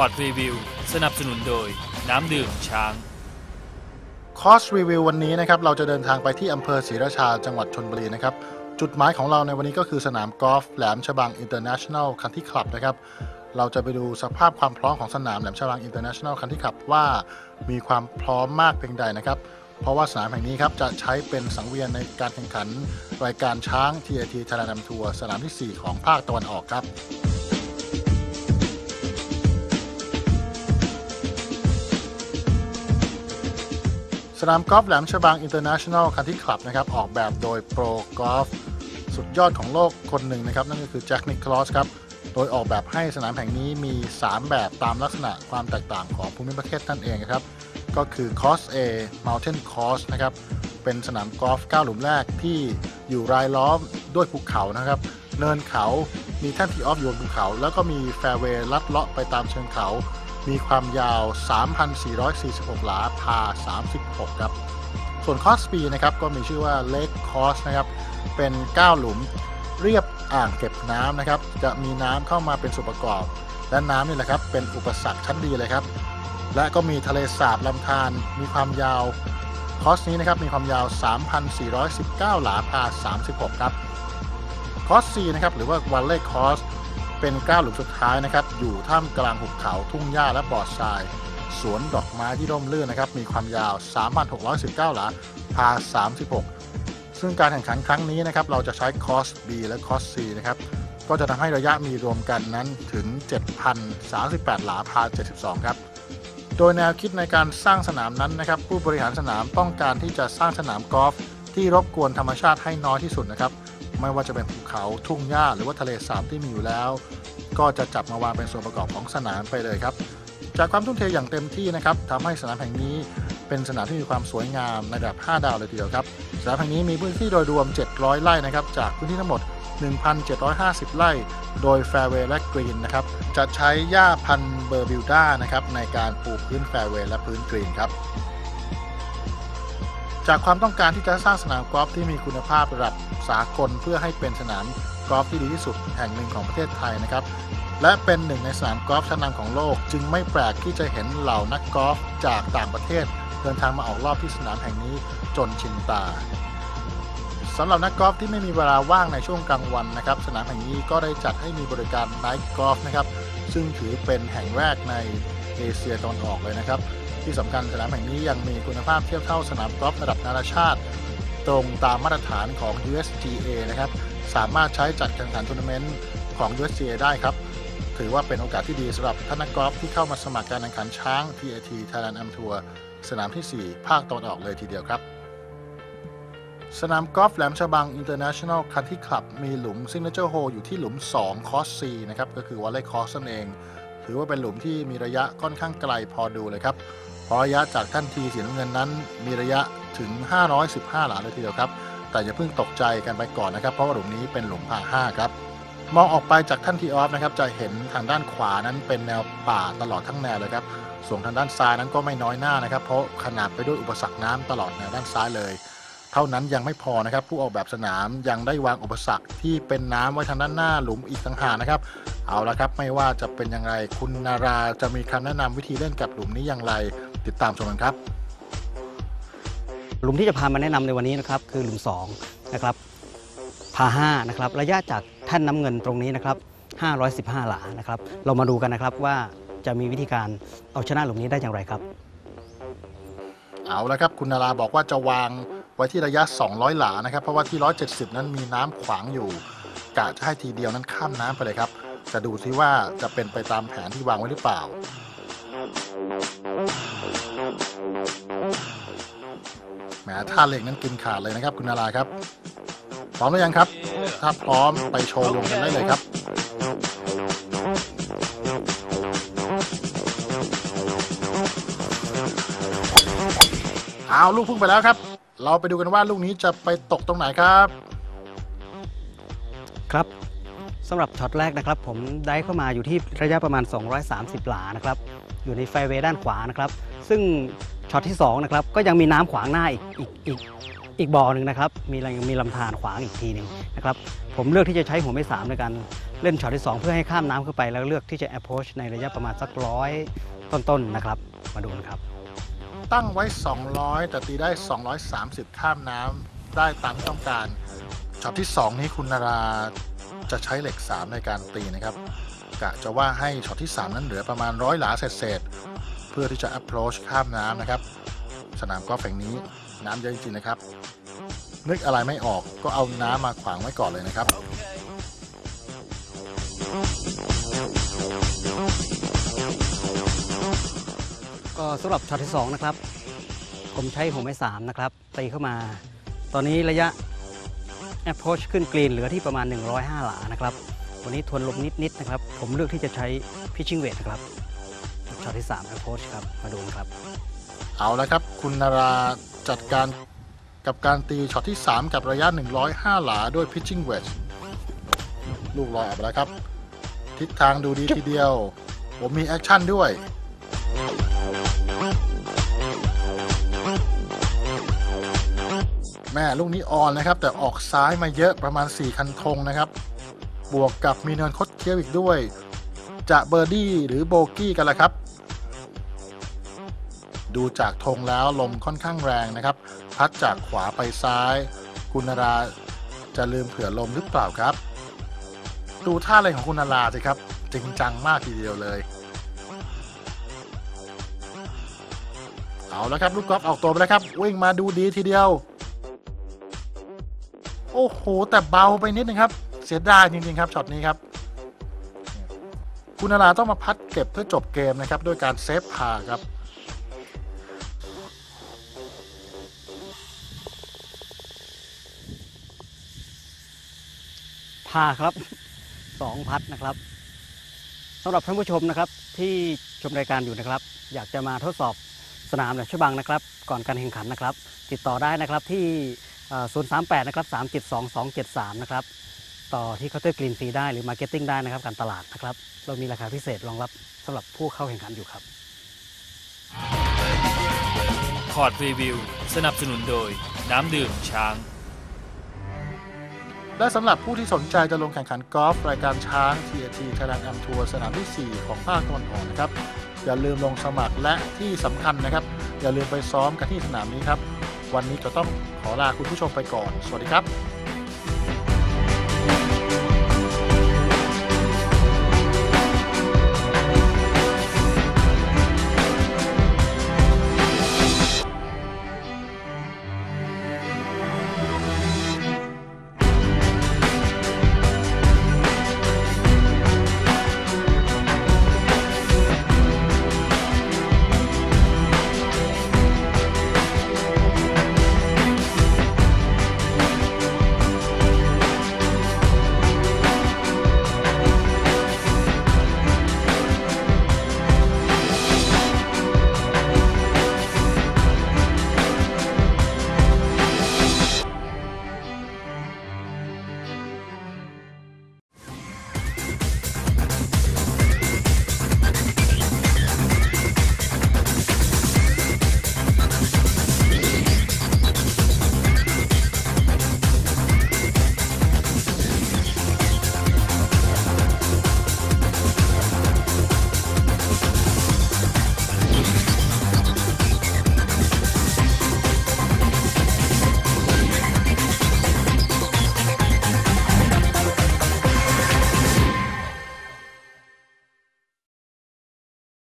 อร์ดรีวิวสนับสนุนโดยน้ำดื่มช้าง คอร์สรีวิววันนี้นะครับเราจะเดินทางไปที่อำเภอศรีราชาจังหวัดชนบุรีนะครับ จุดหมายของเราในวันนี้ก็คือสนามกอล์ฟแหลมฉบังอินเตอร์เนชั่นแนลคันที่คลับนะครับเราจะไปดูสภาพความพร้อมของสนามแหลมฉบังอินเตอร์เนชั่นแนลคันที่คลับว่ามีความพร้อมมากเพียงใดนะครับเพราะว่าสนามแห่งนี้ครับจะใช้เป็นสังเวียนในการแข่งขันรายการช้าง TAT t h a i l a n d Tour สนามทีสี่4 ของภาคตะวันออกครับ นามกอล์ฟแหลมฉบังอินเตอร์เนชั่นแนลคันที่คลับนะครับออกแบบโดยโปรกอล์ฟสุดยอดของโลกคนหนึ่งนะครับนั่นก็คือแจ็คนิคลอสครับโดยออกแบบให้สนามแห่งนี้มี 3 แบบตามลักษณะความแตกต่างของภูมิประเทศนั่นเองนะครับก็คือ Course A Mountain Course นะครับเป็นสนามกอล์ฟ9หลุมแรกที่อยู่รายล้อมด้วยภูเขานะครับเนินเขามีแท่นที่ออฟอยู่บนภูเขา แล้วก็มีแฟร์เวย์ลัดเลาะไปตามเชิงเขา มีความยาว 3,446 หลา พา 6 ครับ ส่วนคอสปีนะครับก็มีชื่อว่า Lake Cost นะครับเป็น 9 หลุมเรียบอ่างเก็บน้ำนะครับ จะมีน้ำเข้ามาเป็นส่วนประกอบ และน้ำนี่แหละครับเป็นอุปสรรคชั้นดีเลยครับ และก็มีทะเลสาบลำธารมีความยาวคอสนี้นะครับมีความยาว 3,419 หลาพา 36 ครับคอร์ส C นะครับหรือว่าวันเล่คอสเป็นก้าวหลุมสุดท้ายนะครับ อยู่ท่ามกลางหุบเขาทุ่งหญ้าและบอดทราย สวนดอกไม้ที่ร่มรื่นนะครับ มีความยาว 3,619 หลา พา 36 ซึ่งการแข่งขันครั้งนี้นะครับ เราจะใช้คอส B และคอส C นะครับ ก็จะทำให้ระยะมีรวมกันนั้นถึง 7,038 หลา พา 72 ครับ โดยแนวคิดในการสร้างสนามนั้นนะครับ ผู้บริหารสนามต้องการที่จะสร้างสนามกอล์ฟที่รบกวนธรรมชาติให้น้อยที่สุดนะครับ ไม่ว่าจะเป็นภูเขาทุ่งหญ้าหรือว่าทะเลสาบที่มีอยู่แล้ว ก็จะจับมาวางเป็นส่วนประกอบของสนามไปเลยครับ จากความทุ่มเทอย่างเต็มที่นะครับทำให้สนามแห่งนี้เป็นสนามที่มีความสวยงามในระดับ 5 ดาวเลยทีเดียวครับ สนามแห่งนี้มีพื้นที่โดยรวม 700 ไร่นะครับ จากพื้นที่ทั้งหมด 1,750 ไร่ โดยแฟร์เวย์และกรีนนะครับ จะใช้หญ้าพันธุ์เบอร์บิวด้านะครับในการปลูกพื้นแฟร์เวย์และพื้นกรีนครับ จากความต้องการที่จะสร้างสนามกอล์ฟที่มีคุณภาพระดับสากลเพื่อให้เป็นสนามกอล์ฟที่ดีที่สุดแห่งหนึ่งของประเทศไทยนะครับ และเป็นหนึ่งในสนามกอล์ฟชั้นนำของโลก จึงไม่แปลกที่จะเห็นเหล่านักกอล์ฟจากต่างประเทศ เดินทางมาออกรอบที่สนามแห่งนี้จนชินตาสำหรับนักกอล์ฟที่ไม่มีเวลาว่างในช่วงกลางวันนะครับ สนามแห่งนี้ก็ได้จัดให้มีบริการไนท์กอล์ฟนะครับ ซึ่งถือเป็นแห่งแรกในเอเชียตะวันออกเลยนะครับ ที่สำคัญสนามแห่งนี้ยังมีคุณภาพเทียบเท่าสนามกอล์ฟระดับนานาชาติ ตรงตามมาตรฐานของ USGA นะครับ สามารถใช้จัดแข่งขันทัวร์นาเมนต์ของ USGA ได้ครับ ถือว่าเป็นโอกาสที่ดีสำหรับท่านนักกอล์ฟที่เข้ามาสมัครการแข่งขันช้าง TAT Thailand Am Tour สนามที่ 4 ภาคตะวันออกเลยทีเดียวครับ สนามกอล์ฟแหลมฉบัง International Country Club มีหลุม Signature Hole อยู่ที่หลุม 2 คอส C นะครับ ก็คือวอลเลย์คอสนั่นเอง ถือว่าเป็นหลุมที่มีระยะค่อนข้างไกลพอดูเลยครับเพราะระยะจากท่านทีสีน้ำเงินนั้น มีระยะถึง 515 หลาเลยทีเดียวครับ แต่อย่าเพิ่งตกใจกันไปก่อนนะครับ เพราะว่าหลุมนี้เป็นหลุมผ่า5ครับ มองออกไปจากท่านทีออฟนะครับ จะเห็นทางด้านขวานั้นเป็นแนวป่าตลอดทั้งแนวเลยครับ ส่วนทางด้านซ้ายนั้นก็ไม่น้อยหน้านะครับ เพราะขนาดไปด้วยอุปสรรคน้ำตลอดแนวด้านซ้ายเลย เท่านั้นยังไม่พอนะครับ ผู้ออกแบบสนามยังได้วางอุปสรรคที่เป็นน้ำไว้ทางด้านหน้าหลุมอีกต่างหากนะครับ เอาละครับไม่ว่าจะเป็นยังไงคุณนาราจะมีคำแนะนำวิธีเล่นกับหลุมนี้อย่างไร ติดตามชมกันครับหลุมที่จะพามาแนะนำในวันนี้นะครับคือหลุม2นะครับ พา5นะครับระยะจากแท่านน้ำเงินตรงนี้นะครับ515 หลานะครับเรามาดูกันนะครับว่าจะมีวิธีการเอาชนะหลุมนี้ได้อย่างไรครับ เอาละครับคุณนาราบอกว่าจะวางไว้ที่ระยะ 200 หลานะครับ เพราะว่าที่ 170 นั้นมีน้ำขวางอยู่กะจะให้ทีเดียวนั้นข้ามน้ำไปเลยครับ จะดูซิว่าจะเป็นไปตามแผนที่วางไว้หรือเปล่า แหมท่าเหล็กนั้นกินขาดเลยนะครับคุณนาราครับ พร้อมหรือยังครับ ถ้าพร้อมไปโชว์ลงกันได้เลยครับเอาลูกพุ่งไปแล้วครับ เราไปดูกันว่าลูกนี้จะไปตกตรงไหนครับ ครับสำหรับช็อตแรกนะครับ ผมได้เข้ามาอยู่ที่ระยะประมาณ 230 หลานะครับ อยู่ในไฟเวย์ด้านขวานะครับ ซึ่งช็อตที่2นะครับก็ยังมีน้ำขวางหน้าอีกอีกอีก อีกบ่อหนึ่งนะครับ มียังมีลำธารขวางอีกทีหนึ่งนะครับ ผมเลือกที่จะใช้หัวไม้สามในการเล่นช็อตที่ 2 เพื่อให้ข้ามน้ำขึ้นไป แล้วเลือกที่จะ approach ในระยะประมาณสักร้อยต้นๆนะครับ มาดูกันครับ ตั้งไว้ 200 แต่ตีได้ 230 ข้ามน้ำได้ตามที่ต้องการช็อตที่ 2 นี้คุณนาราจะใช้เหล็ก 3 ในการตีนะครับกะจะว่าให้ช็อตที่ 3 นั้นเหลือประมาณร้อยหลาเศษๆเพื่อที่จะ approach ข้ามน้ำนะครับ สนามกอล์ฟแห่งนี้น้ำเยอะจริงๆนะครับ นึกอะไรไม่ออกก็เอาน้ำมาขวางไว้ก่อนเลยนะครับ ก็สำหรับช็อตที่2นะครับ ผมใช้หัวไม้3นะครับตีเข้ามา ตอนนี้ระยะ approach ขึ้นกรีนเหลือที่ประมาณ 105 หลานะครับ วันนี้ทวนลมนิดๆนะครับ ผมเลือกที่จะใช้ pitching weight นะครับช็อตที่3 approach ครับ มาดูนะครับ เอาละครับ คุณนาราจัดการกับการตีช็อตที่ 3 กับระยะ 105 หลาด้วย pitching wedge ลูกลอยออกไปแล้วครับ ทิศทางดูดีทีเดียว ผมมีแอคชั่นด้วย แม่ลูกนี้ออนนะครับ แต่ออกซ้ายมาเยอะประมาณ 4 คันธงนะครับ บวกกับมีเนินคดเคี้ยวอีกด้วย จะเบอร์ดี้หรือโบกี้กันละครับ ดูจากธงแล้วลมค่อนข้างแรงนะครับ พัดจากขวาไปซ้าย คุณนาราจะลืมเผื่อลมหรือเปล่าครับ ดูท่าอะไรของคุณนาราสิครับ จริงจังมากทีเดียวเลย เอาแล้วครับ ลูกกอล์ฟออกตัวไปแล้วครับ วิ่งมาดูดีทีเดียว โอ้โห แต่เบาไปนิดนึงครับ เสียดายจริงๆครับช็อตนี้ครับคุณนาราต้องมาพัดเก็บเพื่อจบเกมนะครับด้วยการเซฟพาครับ พาครับสองพัดนะครับสำหรับท่านผู้ชมนะครับที่ชมรายการอยู่นะครับ อยากจะมาทดสอบสนามแหลมฉบังนะครับ ก่อนการแข่งขันนะครับ ติดต่อได้นะครับที่ 038 นะครับ 372 273 นะครับ ต่อที่เคาน์เตอร์กรีนฟรีได้หรือมาร์เก็ตติ้งได้นะครับ การตลาดนะครับ เรามีราคาพิเศษรองรับสำหรับผู้เข้าแข่งขันอยู่ครับคอร์ดรีวิว สนับสนุนโดย น้ำดื่มช้าง และสำหรับผู้ที่สนใจจะลงแข่งขันกอล์ฟรายการช้าง TAT Thailand Am Tour สนามที่ 4 ของภาคตะวันออกนะครับ อย่าลืมลงสมัครและที่สำคัญนะครับ อย่าลืมไปซ้อมกันที่สนามนี้ครับ วันนี้จะต้องขอลาคุณผู้ชมไปก่อน สวัสดีครับ